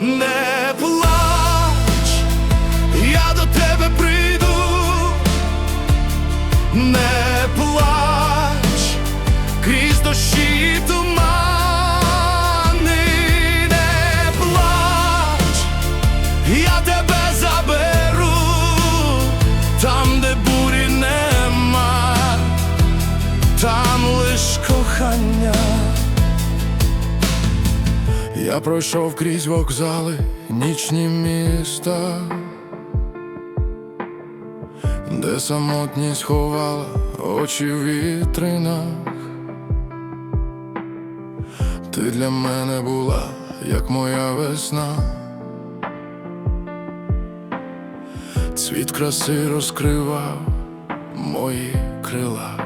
Never. Я пройшов крізь вокзали, нічні міста, де самотність ховала очі в вітринах. Ти для мене була, як моя весна. Цвіт краси розкривав мої крила.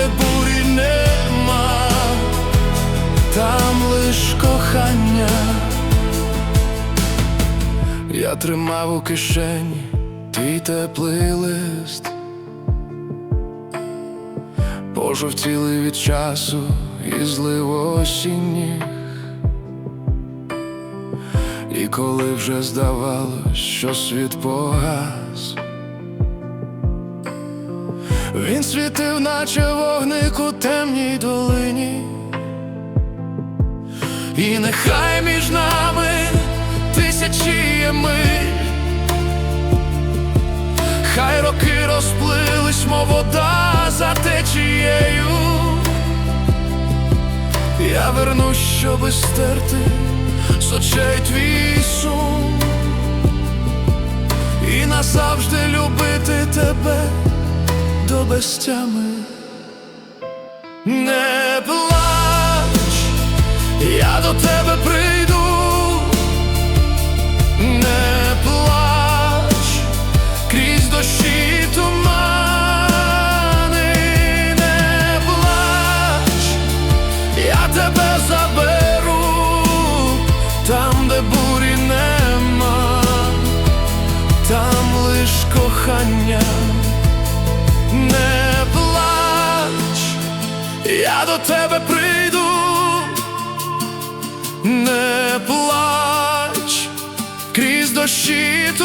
Де бурі нема, там лиш кохання. Я тримав у кишені твій теплий лист, пожовтіли від часу і злив осінніх. І коли вже здавалось, що світ погас, він світив, наче вогник у темній долині, і нехай між нами тисячі є миль, хай роки розплились, мов вода за течією. Я вернусь, щоби стерти з очей твій сум. І назавжди любити тебе до безтями. Не плач, я до тебе не плач, я до тебе прийду, не плач, крізь дощі і